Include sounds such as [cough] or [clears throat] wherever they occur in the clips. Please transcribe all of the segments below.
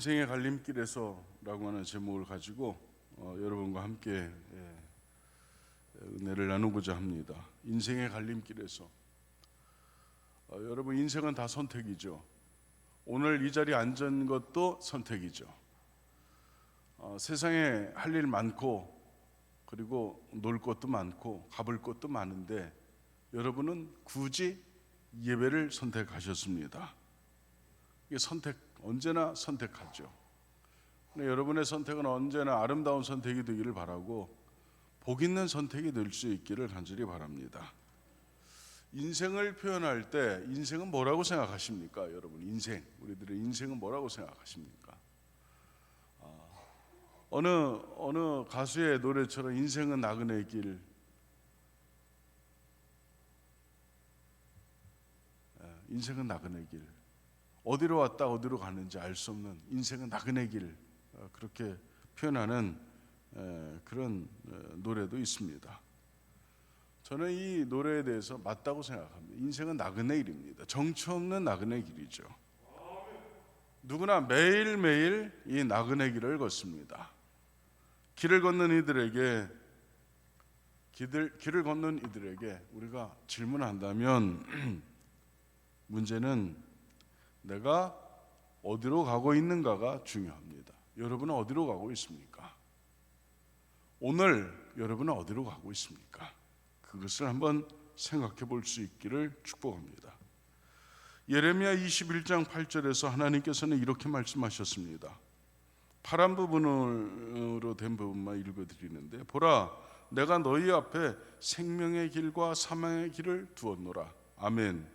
인생의 갈림길에서라고 하는 제목을 가지고 어, 여러분과 함께 예, 은혜를 나누고자 합니다. 인생의 갈림길에서 어, 여러분 인생은 다 선택이죠. 오늘 이 자리에 앉은 것도 선택이죠. 어, 세상에 할 일 많고 그리고 놀 것도 많고 가볼 것도 많은데 여러분은 굳이 예배를 선택하셨습니다. 이게 선택 언제나 선택하죠. 여러분의 선택은 언제나 아름다운 선택이 되기를 바라고 복 있는 선택이 될 수 있기를 간절히 바랍니다. 인생을 표현할 때 인생은 뭐라고 생각하십니까, 여러분? 인생 우리들의 인생은 뭐라고 생각하십니까? 아, 어느 어느 가수의 노래처럼 인생은 나그네 길. 예, 인생은 나그네 길. 어디로 왔다 어디로 가는지 알 수 없는 인생은 나그네 길 어, 그렇게 표현하는 에, 그런 어, 노래도 있습니다. 저는 이 노래에 대해서 맞다고 생각합니다. 인생은 나그네 길입니다. 정처 없는 나그네 길이죠. 누구나 매일매일 이 나그네 길을 걷습니다. 길을 걷는 이들에게 길을, 길을 걷는 이들에게 우리가 질문한다면 [clears throat] 문제는 내가 어디로 가고 있는가가 중요합니다. 여러분은 어디로 가고 있습니까? 오늘 여러분은 어디로 가고 있습니까? 그것을 한번 생각해 볼 수 있기를 축복합니다. 예레미야 21장 8절에서 하나님께서는 이렇게 말씀하셨습니다. 파란 부분으로 된 부분만 읽어 드리는데 보라 내가 너희 앞에 생명의 길과 사망의 길을 두었노라. 아멘.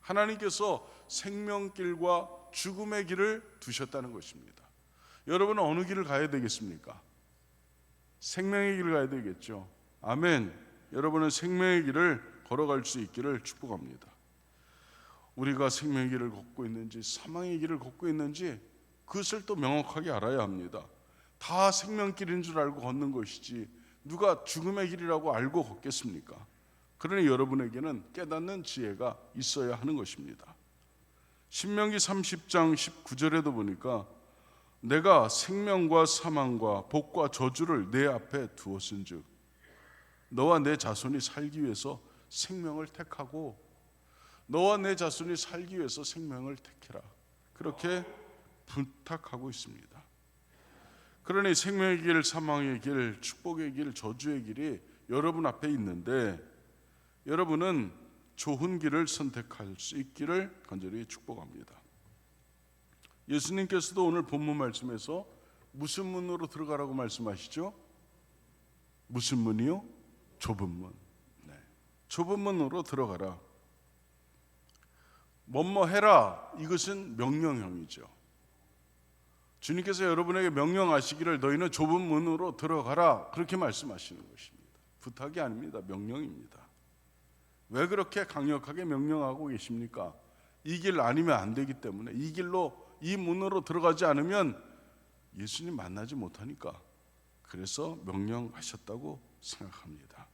하나님께서 생명길과 죽음의 길을 두셨다는 것입니다. 여러분은 어느 길을 가야 되겠습니까? 생명의 길을 가야 되겠죠. 아멘. 여러분은 생명의 길을 걸어갈 수 있기를 축복합니다. 우리가 생명의 길을 걷고 있는지 사망의 길을 걷고 있는지 그것을 또 명확하게 알아야 합니다. 다 생명길인 줄 알고 걷는 것이지 누가 죽음의 길이라고 알고 걷겠습니까? 그러니 여러분에게는 깨닫는 지혜가 있어야 하는 것입니다. 신명기 30장 19절에도 보니까 내가 생명과 사망과 복과 저주를 내 앞에 두었은즉 너와 내 자손이 살기 위해서 생명을 택하고 너와 내 자손이 살기 위해서 생명을 택해라. 그렇게 부탁하고 있습니다. 그러니 생명의 길, 사망의 길, 축복의 길, 저주의 길이 여러분 앞에 있는데 여러분은 좋은 길을 선택할 수 있기를 간절히 축복합니다. 예수님께서도 오늘 본문 말씀에서 무슨 문으로 들어가라고 말씀하시죠? 무슨 문이요? 좁은 문. 네. 좁은 문으로 들어가라. 뭐뭐 해라. 이것은 명령형이죠. 주님께서 여러분에게 명령하시기를 너희는 좁은 문으로 들어가라. 그렇게 말씀하시는 것입니다. 부탁이 아닙니다. 명령입니다. 왜 그렇게 강력하게 명령하고 계십니까? 이 길 아니면 안 되기 때문에 이 길로 이 문으로 들어가지 않으면 예수님 만나지 못하니까 그래서 명령하셨다고 생각합니다.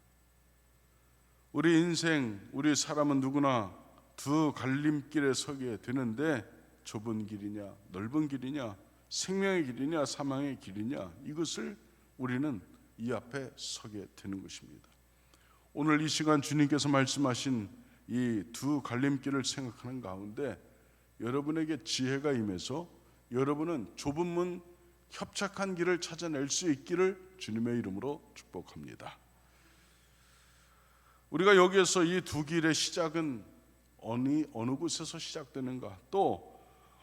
우리 인생, 우리 사람은 누구나 두 갈림길에 서게 되는데 좁은 길이냐, 넓은 길이냐, 생명의 길이냐, 사망의 길이냐 이것을 우리는 이 앞에 서게 되는 것입니다. 오늘 이 시간 주님께서 말씀하신 이 두 갈림길을 생각하는 가운데 여러분에게 지혜가 임해서 여러분은 좁은 문 협착한 길을 찾아낼 수 있기를 주님의 이름으로 축복합니다. 우리가 여기에서 이 두 길의 시작은 어느 어느 곳에서 시작되는가? 또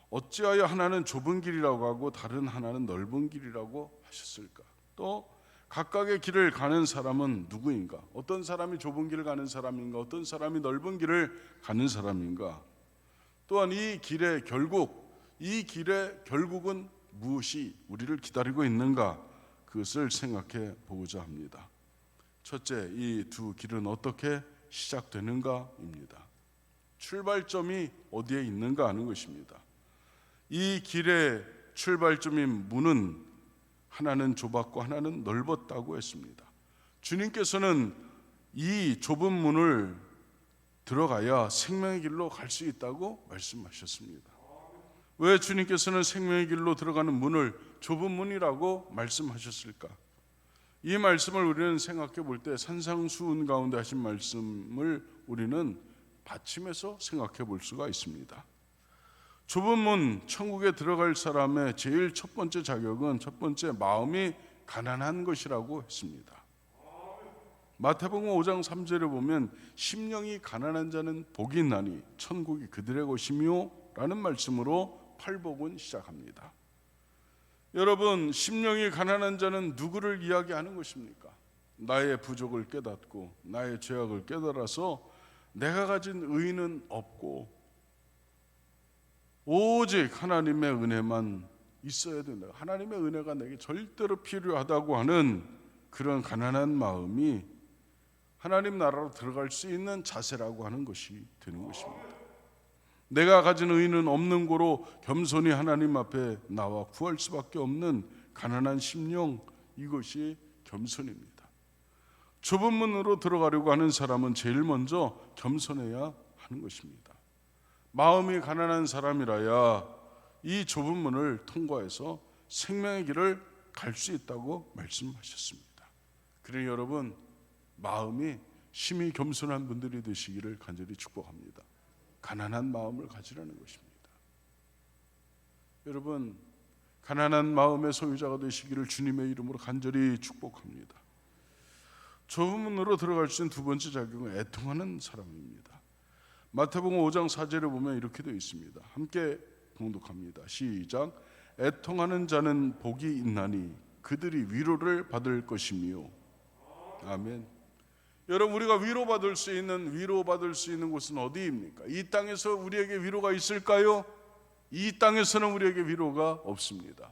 어찌하여 하나는 좁은 길이라고 하고 다른 하나는 넓은 길이라고 하셨을까? 또 각각의 길을 가는 사람은 누구인가? 어떤 사람이 좁은 길을 가는 사람인가? 어떤 사람이 넓은 길을 가는 사람인가? 또한 이 길의 결국 이 길의 결국은 무엇이 우리를 기다리고 있는가? 그것을 생각해 보고자 합니다. 첫째, 이 두 길은 어떻게 시작되는가입니다. 출발점이 어디에 있는가 하는 것입니다. 이 길의 출발점인 문은 하나는 좁았고 하나는 넓었다고 했습니다. 주님께서는 이 좁은 문을 들어가야 생명의 길로 갈 수 있다고 말씀하셨습니다. 왜 주님께서는 생명의 길로 들어가는 문을 좁은 문이라고 말씀하셨을까? 이 말씀을 우리는 생각해 볼 때 산상수훈 가운데 하신 말씀을 우리는 받침해서 생각해 볼 수가 있습니다. 좁은 문 천국에 들어갈 사람의 제일 첫 번째 자격은 첫 번째 마음이 가난한 것이라고 했습니다. 마태복음 5장 3절에 보면 심령이 가난한 자는 복이 있나니 천국이 그들의 것이며 라는 말씀으로 팔복은 시작합니다. 여러분 심령이 가난한 자는 누구를 이야기하는 것입니까? 나의 부족을 깨닫고 나의 죄악을 깨달아서 내가 가진 의는 없고 오직 하나님의 은혜만 있어야 된다. 하나님의 은혜가 내게 절대로 필요하다고 하는 그런 가난한 마음이 하나님 나라로 들어갈 수 있는 자세라고 하는 것이 되는 것입니다. 내가 가진 의는 없는 고로 겸손히 하나님 앞에 나와 구할 수밖에 없는 가난한 심령 이것이 겸손입니다. 좁은 문으로 들어가려고 하는 사람은 제일 먼저 겸손해야 하는 것입니다. 마음이 가난한 사람이라야 이 좁은 문을 통과해서 생명의 길을 갈 수 있다고 말씀하셨습니다. 그래 여러분 마음이 심히 겸손한 분들이 되시기를 간절히 축복합니다. 가난한 마음을 가지라는 것입니다. 여러분 가난한 마음의 소유자가 되시기를 주님의 이름으로 간절히 축복합니다. 좁은 문으로 들어갈 수 있는 두 번째 자격은 애통하는 사람입니다. 마태복음 5장 4절에 보면 이렇게 되어 있습니다. 함께 봉독합니다. 시작. 애통하는 자는 복이 있나니 그들이 위로를 받을 것이며 아멘. 여러분 우리가 위로받을 수 있는 위로받을 수 있는 곳은 어디입니까? 이 땅에서 우리에게 위로가 있을까요? 이 땅에서는 우리에게 위로가 없습니다.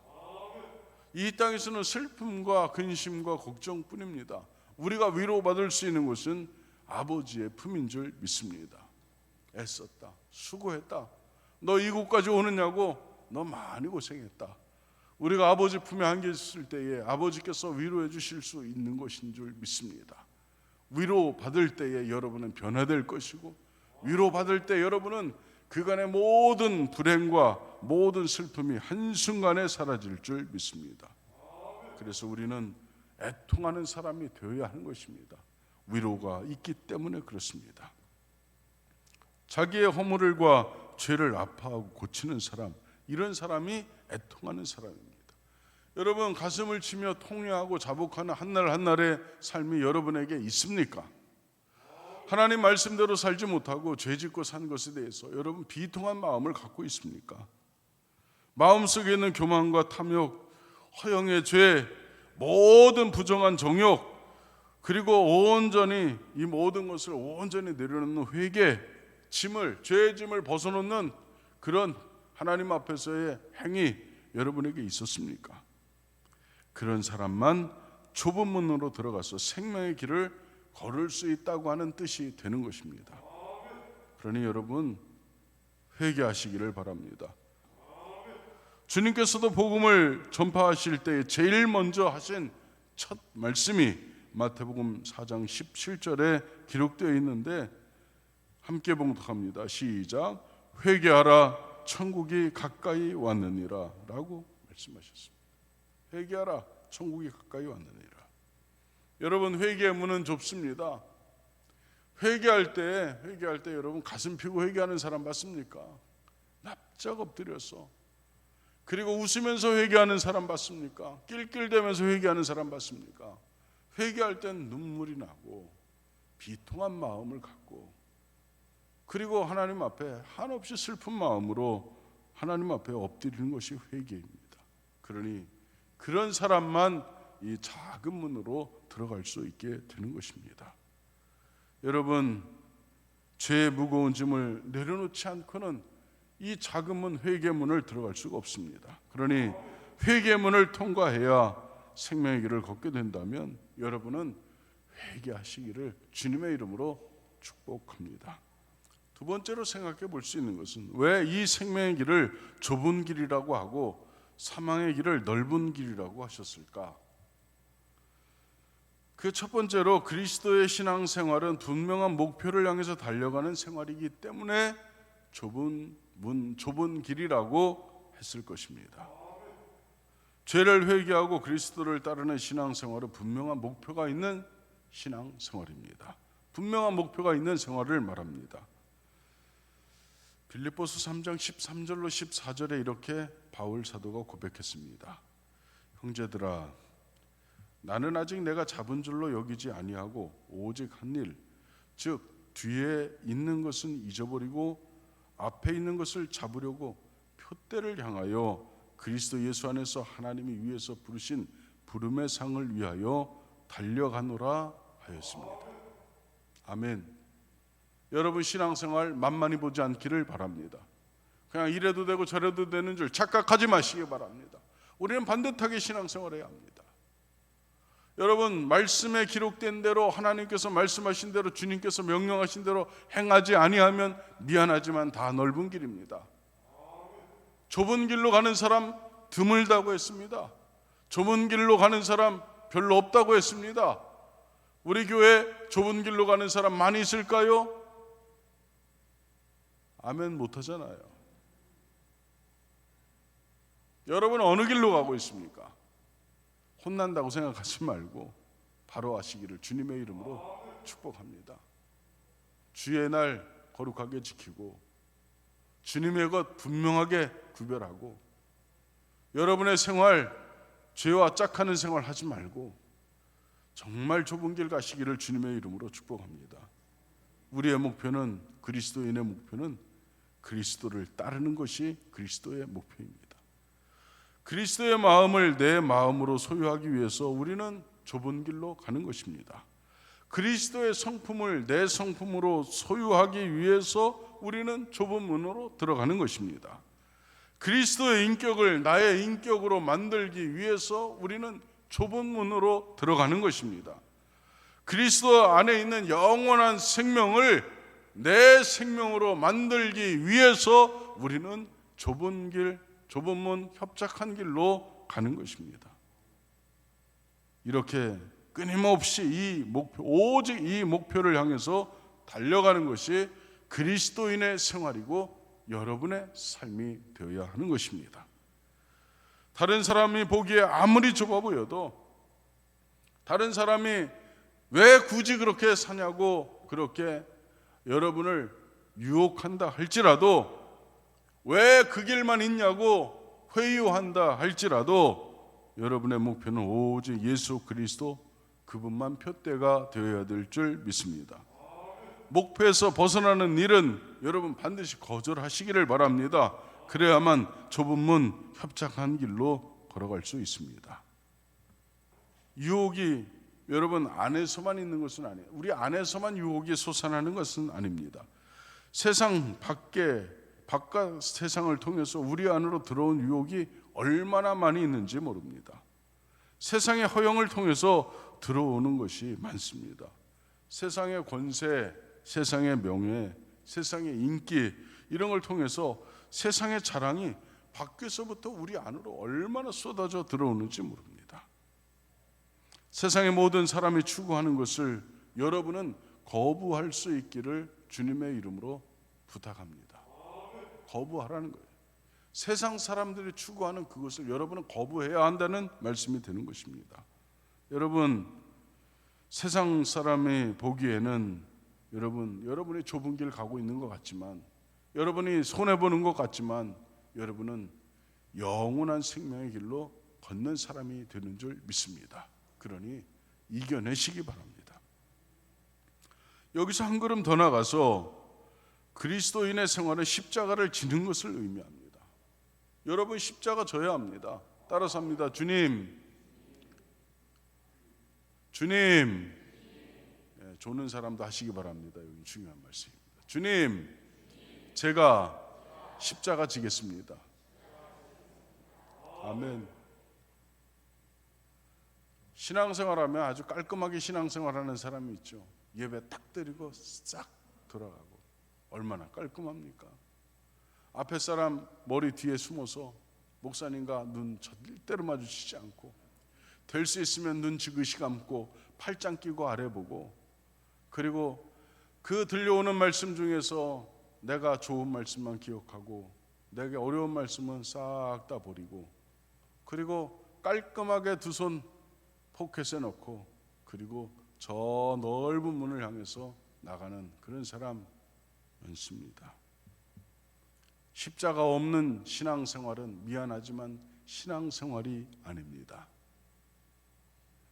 이 땅에서는 슬픔과 근심과 걱정뿐입니다. 우리가 위로받을 수 있는 곳은 아버지의 품인 줄 믿습니다. 애썼다. 수고했다. 너 이곳까지 오느냐고 너 많이 고생했다. 우리가 아버지 품에 안겨 있을 때에 아버지께서 위로해 주실 수 있는 것인 줄 믿습니다. 위로 받을 때에 여러분은 변화될 것이고 위로 받을 때 여러분은 그간의 모든 불행과 모든 슬픔이 한순간에 사라질 줄 믿습니다. 그래서 우리는 애통하는 사람이 되어야 하는 것입니다. 위로가 있기 때문에 그렇습니다. 자기의 허물과 죄를 아파하고 고치는 사람, 이런 사람이 애통하는 사람입니다. 여러분 가슴을 치며 통회하고 자복하는 한날 한날의 삶이 여러분에게 있습니까? 하나님 말씀대로 살지 못하고 죄짓고 산 것에 대해서 여러분 비통한 마음을 갖고 있습니까? 마음속에 있는 교만과 탐욕, 허영의 죄, 모든 부정한 정욕, 그리고 온전히 이 모든 것을 온전히 내려놓는 회개, 짐을 죄의 짐을 벗어놓는 그런 하나님 앞에서의 행위 여러분에게 있었습니까? 그런 사람만 좁은 문으로 들어가서 생명의 길을 걸을 수 있다고 하는 뜻이 되는 것입니다. 그러니 여러분 회개하시기를 바랍니다. 주님께서도 복음을 전파하실 때 제일 먼저 하신 첫 말씀이 마태복음 4장 17절에 기록되어 있는데 함께 봉독합니다. 시작. 회개하라 천국이 가까이 왔느니라라고 말씀하셨습니다. 회개하라 천국이 가까이 왔느니라. 여러분 회개의 문은 좁습니다. 회개할 때 회개할 때 여러분 가슴 피고 회개하는 사람 봤습니까? 납작 엎드려서 그리고 웃으면서 회개하는 사람 봤습니까? 낄낄대면서 회개하는 사람 봤습니까? 회개할 땐 눈물이 나고 비통한 마음을 갖고 그리고 하나님 앞에 한없이 슬픈 마음으로 하나님 앞에 엎드리는 것이 회개입니다. 그러니 그런 사람만 이 작은 문으로 들어갈 수 있게 되는 것입니다. 여러분, 죄의 무거운 짐을 내려놓지 않고는 이 작은 문 회개문을 들어갈 수가 없습니다. 그러니 회개문을 통과해야 생명의 길을 걷게 된다면 여러분은 회개하시기를 주님의 이름으로 축복합니다. 두 번째로 생각해 볼 수 있는 것은 왜 이 생명의 길을 좁은 길이라고 하고 사망의 길을 넓은 길이라고 하셨을까? 그 첫 번째로 그리스도의 신앙 생활은 분명한 목표를 향해서 달려가는 생활이기 때문에 좁은 문, 좁은 길이라고 했을 것입니다. 죄를 회개하고 그리스도를 따르는 신앙생활은 분명한 목표가 있는 신앙생활입니다. 분명한 목표가 있는 생활을 말합니다. 빌립보서 3장 13절로 14절에 이렇게 바울 사도가 고백했습니다. 형제들아 나는 아직 내가 잡은 줄로 여기지 아니하고 오직 한 일, 즉 뒤에 있는 것은 잊어버리고 앞에 있는 것을 잡으려고 표대를 향하여 그리스도 예수 안에서 하나님이 위에서 부르신 부름의 상을 위하여 달려가노라 하였습니다. 아멘. 여러분 신앙생활 만만히 보지 않기를 바랍니다. 그냥 이래도 되고 저래도 되는 줄 착각하지 마시기 바랍니다. 우리는 반듯하게 신앙생활해야 합니다. 여러분 말씀에 기록된 대로 하나님께서 말씀하신 대로 주님께서 명령하신 대로 행하지 아니하면 미안하지만 다 넓은 길입니다. 좁은 길로 가는 사람 드물다고 했습니다. 좁은 길로 가는 사람 별로 없다고 했습니다. 우리 교회 좁은 길로 가는 사람 많이 있을까요? 아멘 못 하잖아요. 여러분 어느 길로 가고 있습니까? 혼난다고 생각하지 말고 바로 하시기를 주님의 이름으로 축복합니다. 주의 날 거룩하게 지키고 주님의 것 분명하게 구별하고 여러분의 생활 죄와 짝하는 생활 하지 말고 정말 좁은 길 가시기를 주님의 이름으로 축복합니다. 우리의 목표는 그리스도인의 목표는 그리스도를 따르는 것이 그리스도의 목표입니다. 그리스도의 마음을 내 마음으로 소유하기 위해서 우리는 좁은 길로 가는 것입니다. 그리스도의 성품을 내 성품으로 소유하기 위해서 우리는 좁은 문으로 들어가는 것입니다. 그리스도의 인격을 나의 인격으로 만들기 위해서 우리는 좁은 문으로 들어가는 것입니다. 그리스도 안에 있는 영원한 생명을 내 생명으로 만들기 위해서 우리는 좁은 길, 좁은 문, 협착한 길로 가는 것입니다. 이렇게 끊임없이 이 목표, 오직 이 목표를 향해서 달려가는 것이 그리스도인의 생활이고 여러분의 삶이 되어야 하는 것입니다. 다른 사람이 보기에 아무리 좁아 보여도 다른 사람이 왜 굳이 그렇게 사냐고 그렇게 여러분을 유혹한다 할지라도 왜 그 길만 있냐고 회유한다 할지라도 여러분의 목표는 오직 예수 그리스도 그분만 표대가 되어야 될 줄 믿습니다. 목표에서 벗어나는 일은 여러분 반드시 거절하시기를 바랍니다. 그래야만 좁은 문 협착한 길로 걸어갈 수 있습니다. 유혹이 여러분 안에서만 있는 것은 아니에요. 우리 안에서만 유혹이 솟아나는 것은 아닙니다. 세상 밖에 바깥 세상을 통해서 우리 안으로 들어온 유혹이 얼마나 많이 있는지 모릅니다. 세상의 허영을 통해서 들어오는 것이 많습니다. 세상의 권세, 세상의 명예, 세상의 인기 이런 걸 통해서 세상의 자랑이 밖에서부터 우리 안으로 얼마나 쏟아져 들어오는지 모릅니다. 세상의 모든 사람이 추구하는 것을 여러분은 거부할 수 있기를 주님의 이름으로 부탁합니다. 거부하라는 거예요. 세상 사람들이 추구하는 그것을 여러분은 거부해야 한다는 말씀이 되는 것입니다. 여러분 세상 사람이 보기에는 여러분 여러분이 좁은 길 가고 있는 것 같지만 여러분이 손해 보는 것 같지만 여러분은 영원한 생명의 길로 걷는 사람이 되는 줄 믿습니다. 그러니 이겨내시기 바랍니다. 여기서 한 걸음 더 나가서 그리스도인의 생활은 십자가를 지는 것을 의미합니다. 여러분 십자가 져야 합니다. 따라서 합니다. 주님, 주님, 예, 조는 사람도 하시기 바랍니다. 여기 중요한 말씀입니다. 주님, 제가 십자가 지겠습니다. 아멘. 신앙생활하면 아주 깔끔하게 신앙생활하는 사람이 있죠. 예배 딱 드리고 싹 돌아가고 얼마나 깔끔합니까? 앞에 사람 머리 뒤에 숨어서 목사님과 눈 절대로 마주치지 않고 될 수 있으면 눈 지그시 감고 팔짱 끼고 아래 보고 그리고 그 들려오는 말씀 중에서 내가 좋은 말씀만 기억하고 내게 어려운 말씀은 싹 다 버리고 그리고 깔끔하게 두 손 포켓에 넣고 그리고 저 넓은 문을 향해서 나가는 그런 사람이었습니다. 십자가 없는 신앙생활은 미안하지만 신앙생활이 아닙니다.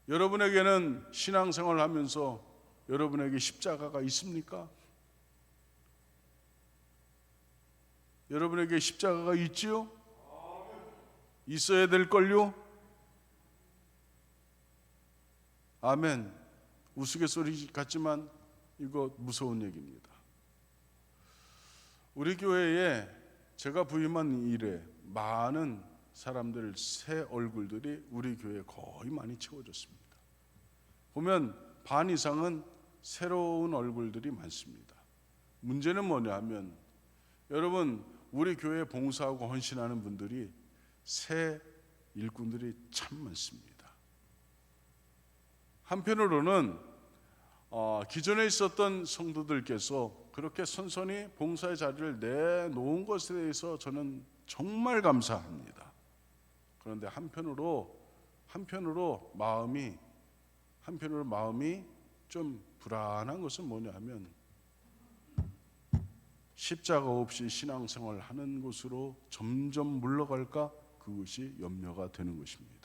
여러분에게는 신앙생활을 하면서 여러분에게 십자가가 있습니까? 여러분에게 십자가가 있지요? 있어야 될 걸요? 아멘. 우스갯소리 같지만 이거 무서운 얘기입니다. 우리 교회에 제가 부임한 이래 많은 사람들 새 얼굴들이 우리 교회에 거의 많이 채워졌습니다. 보면 반 이상은 새로운 얼굴들이 많습니다. 문제는 뭐냐 하면 여러분 우리 교회 봉사하고 헌신하는 분들이 새 일꾼들이 참 많습니다. 한편으로는 어, 기존에 있었던 성도들께서 그렇게 선선히 봉사의 자리를 내놓은 것에 대해서 저는 정말 감사합니다. 그런데 한편으로 한편으로 마음이 한편으로 마음이 좀 불안한 것은 뭐냐하면 십자가 없이 신앙생활 하는 곳으로 점점 물러갈까 그것이 염려가 되는 것입니다.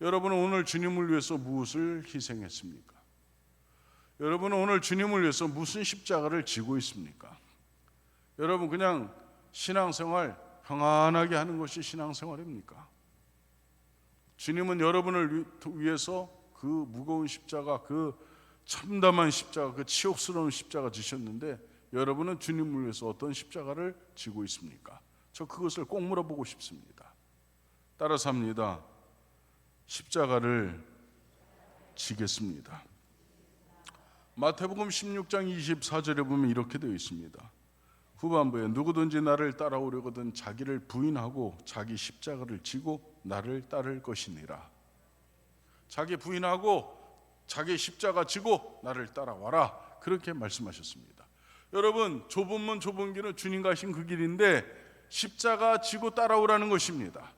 여러분은 오늘 주님을 위해서 무엇을 희생했습니까? 여러분은 오늘 주님을 위해서 무슨 십자가를 지고 있습니까? 여러분 그냥 신앙생활 평안하게 하는 것이 신앙생활입니까? 주님은 여러분을 위해서 그 무거운 십자가, 그 참담한 십자가, 그 치욕스러운 십자가 지셨는데 여러분은 주님을 위해서 어떤 십자가를 지고 있습니까? 저 그것을 꼭 물어보고 싶습니다. 따라서 합니다. 십자가를 지겠습니다. 마태복음 16장 24절에 보면 이렇게 되어 있습니다. 후반부에 누구든지 나를 따라오려거든 자기를 부인하고 자기 십자가를 지고 나를 따를 것이니라. 자기 부인하고 자기 십자가 지고 나를 따라와라. 그렇게 말씀하셨습니다. 여러분 좁은 문 좁은 길은 주님 가신 그 길인데 십자가 지고 따라오라는 것입니다.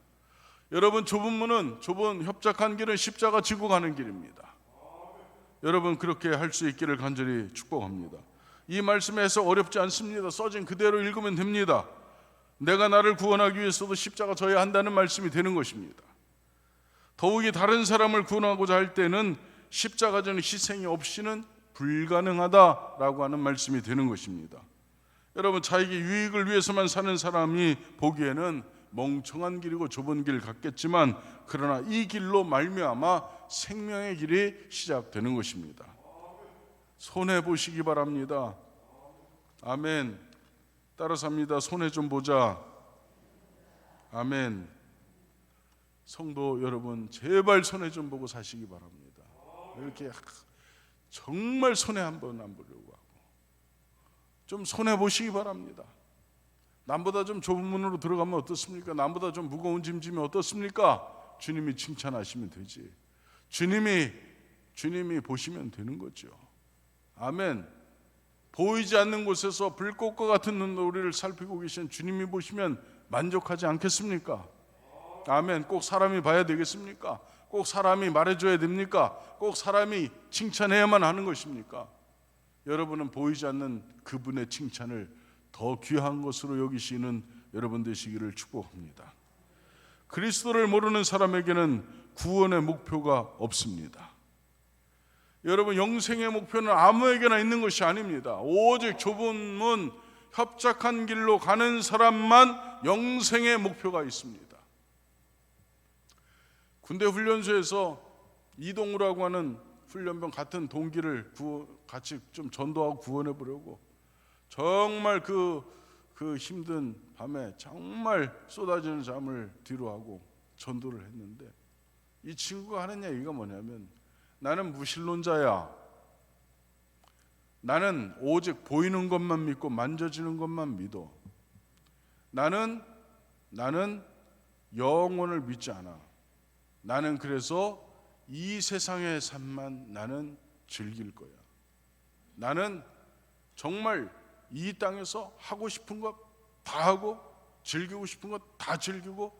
여러분 좁은 문은 좁은 협착한 길은 십자가 지고 가는 길입니다. 여러분 그렇게 할 수 있기를 간절히 축복합니다. 이 말씀에서 어렵지 않습니다. 써진 그대로 읽으면 됩니다. 내가 나를 구원하기 위해서도 십자가 져야 한다는 말씀이 되는 것입니다. 더욱이 다른 사람을 구원하고자 할 때는 십자가 전 희생이 없이는 불가능하다라고 하는 말씀이 되는 것입니다. 여러분 자에게 유익을 위해서만 사는 사람이 보기에는 멍청한 길이고 좁은 길 같겠지만 그러나 이 길로 말미암아 생명의 길이 시작되는 것입니다. 손해 보시기 바랍니다. 아멘. 따라서 합니다. 손해 좀 보자. 아멘. 성도 여러분, 제발 손해 좀 보고 사시기 바랍니다. 이렇게 정말 손해 한 번 안 보려고 하고 좀 손해 보시기 바랍니다. 남보다 좀 좁은 문으로 들어가면 어떻습니까? 남보다 좀 무거운 짐지면 어떻습니까? 주님이 칭찬하시면 되지. 주님이 주님이 보시면 되는 거죠. 아멘. 보이지 않는 곳에서 불꽃과 같은 눈으로 우리를 살피고 계신 주님이 보시면 만족하지 않겠습니까? 아멘. 꼭 사람이 봐야 되겠습니까? 꼭 사람이 말해줘야 됩니까? 꼭 사람이 칭찬해야만 하는 것입니까? 여러분은 보이지 않는 그분의 칭찬을 더 귀한 것으로 여기시는 여러분 되시기를 축복합니다. 그리스도를 모르는 사람에게는 구원의 목표가 없습니다. 여러분 영생의 목표는 아무에게나 있는 것이 아닙니다. 오직 좁은 문 협착한 길로 가는 사람만 영생의 목표가 있습니다. 군대 훈련소에서 이동우라고 하는 훈련병 같은 동기를 같이 좀 전도하고 구원해 보려고 정말 그, 그 힘든 밤에 정말 쏟아지는 잠을 뒤로 하고 전도를 했는데 이 친구가 하는 얘기가 뭐냐면 나는 무신론자야. 나는 오직 보이는 것만 믿고 만져지는 것만 믿어. 나는 나는 영혼을 믿지 않아. 나는 그래서 이 세상의 삶만 나는 즐길 거야. 나는 정말 이 땅에서 하고 싶은 것 다 하고 즐기고 싶은 거다 즐기고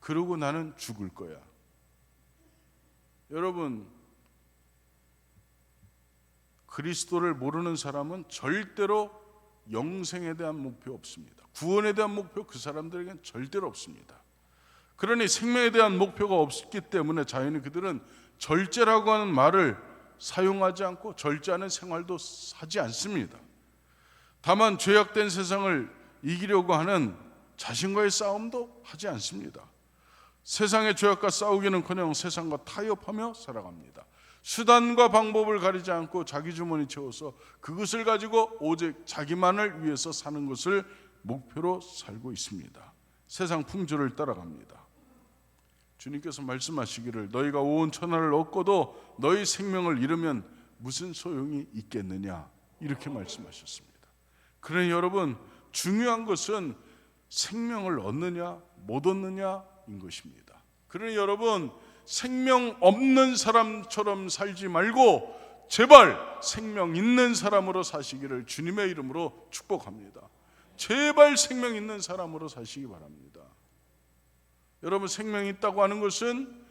그러고 나는 죽을 거야. 여러분 그리스도를 모르는 사람은 절대로 영생에 대한 목표 없습니다. 구원에 대한 목표 그 사람들에겐 절대로 없습니다. 그러니 생명에 대한 목표가 없기 때문에 자연히 그들은 절제라고 하는 말을 사용하지 않고 절제하는 생활도 하지 않습니다. 다만 죄악된 세상을 이기려고 하는 자신과의 싸움도 하지 않습니다. 세상의 죄악과 싸우기는커녕 세상과 타협하며 살아갑니다. 수단과 방법을 가리지 않고 자기 주머니 채워서 그것을 가지고 오직 자기만을 위해서 사는 것을 목표로 살고 있습니다. 세상 풍조를 따라갑니다. 주님께서 말씀하시기를 너희가 온 천하를 얻고도 너희 생명을 잃으면 무슨 소용이 있겠느냐 이렇게 말씀하셨습니다. 그러니 여러분 중요한 것은 생명을 얻느냐 못 얻느냐인 것입니다. 그러니 여러분 생명 없는 사람처럼 살지 말고 제발 생명 있는 사람으로 사시기를 주님의 이름으로 축복합니다. 제발 생명 있는 사람으로 사시기 바랍니다. 여러분 생명이 있다고 하는 것은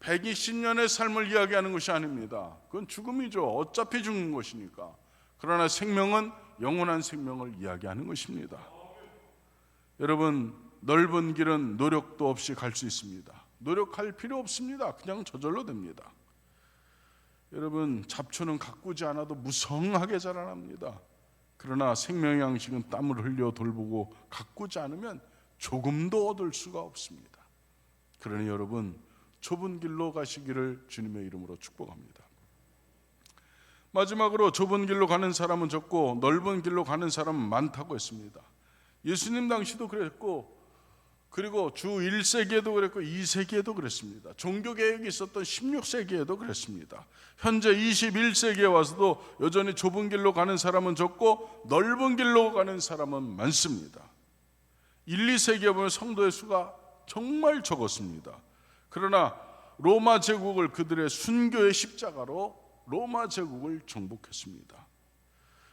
120년의 삶을 이야기하는 것이 아닙니다. 그건 죽음이죠. 어차피 죽는 것이니까. 그러나 생명은 영원한 생명을 이야기하는 것입니다. 여러분 넓은 길은 노력도 없이 갈 수 있습니다. 노력할 필요 없습니다. 그냥 저절로 됩니다. 여러분 잡초는 가꾸지 않아도 무성하게 자라납니다. 그러나 생명의 양식은 땀을 흘려 돌보고 가꾸지 않으면 조금도 얻을 수가 없습니다. 그러니 여러분 좁은 길로 가시기를 주님의 이름으로 축복합니다. 마지막으로 좁은 길로 가는 사람은 적고 넓은 길로 가는 사람은 많다고 했습니다. 예수님 당시도 그랬고 그리고 주 1세기에도 그랬고 2세기에도 그랬습니다. 종교 개혁이 있었던 16세기에도 그랬습니다. 현재 21세기에 와서도 여전히 좁은 길로 가는 사람은 적고 넓은 길로 가는 사람은 많습니다. 1, 2세기에 보면 성도의 수가 정말 적었습니다. 그러나 로마 제국을 그들의 순교의 십자가로 로마 제국을 정복했습니다.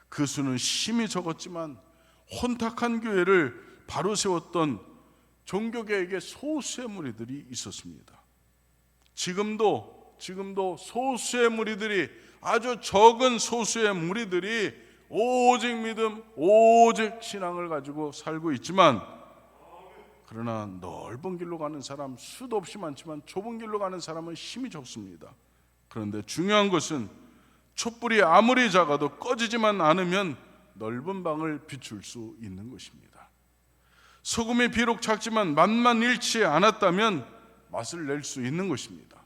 그 수는 심히 적었지만 혼탁한 교회를 바로 세웠던 종교계에게 소수의 무리들이 있었습니다. 지금도 지금도 소수의 무리들이 아주 적은 소수의 무리들이 오직 믿음, 오직 신앙을 가지고 살고 있지만 그러나 넓은 길로 가는 사람 수도 없이 많지만 좁은 길로 가는 사람은 힘이 적습니다. 그런데 중요한 것은 촛불이 아무리 작아도 꺼지지만 않으면 넓은 방을 비출 수 있는 것입니다. 소금이 비록 작지만 맛만 잃지 않았다면 맛을 낼 수 있는 것입니다.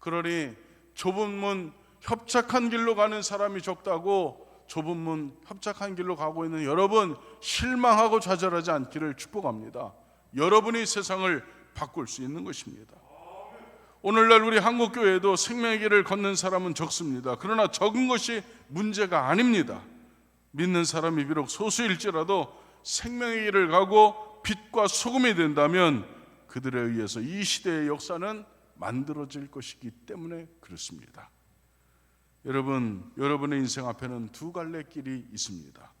그러니 좁은 문 협착한 길로 가는 사람이 적다고 좁은 문 협착한 길로 가고 있는 여러분 실망하고 좌절하지 않기를 축복합니다. 여러분이 세상을 바꿀 수 있는 것입니다. 오늘날 우리 한국 교회도 생명의 길을 걷는 사람은 적습니다. 그러나 적은 것이 문제가 아닙니다. 믿는 사람이 비록 소수일지라도 생명의 길을 가고 빛과 소금이 된다면 그들에 의해서 이 시대의 역사는 만들어질 것이기 때문에 그렇습니다. 여러분, 여러분의 인생 앞에는 두 갈래 길이 있습니다.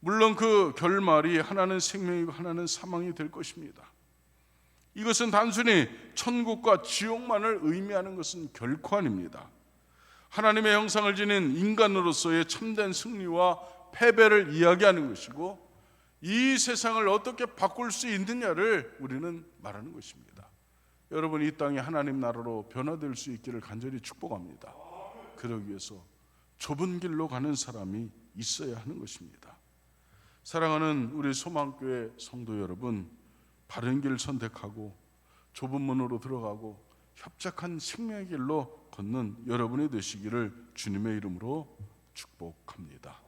물론 그 결말이 하나는 생명이고 하나는 사망이 될 것입니다. 이것은 단순히 천국과 지옥만을 의미하는 것은 결코 아닙니다. 하나님의 형상을 지닌 인간으로서의 참된 승리와 패배를 이야기하는 것이고 이 세상을 어떻게 바꿀 수 있느냐를 우리는 말하는 것입니다. 여러분 이 땅이 하나님 나라로 변화될 수 있기를 간절히 축복합니다. 그러기 위해서 좁은 길로 가는 사람이 있어야 하는 것입니다. 사랑하는 우리 소망교회 성도 여러분, 바른 길 선택하고 좁은 문으로 들어가고 협착한 생명의 길로 걷는 여러분이 되시기를 주님의 이름으로 축복합니다.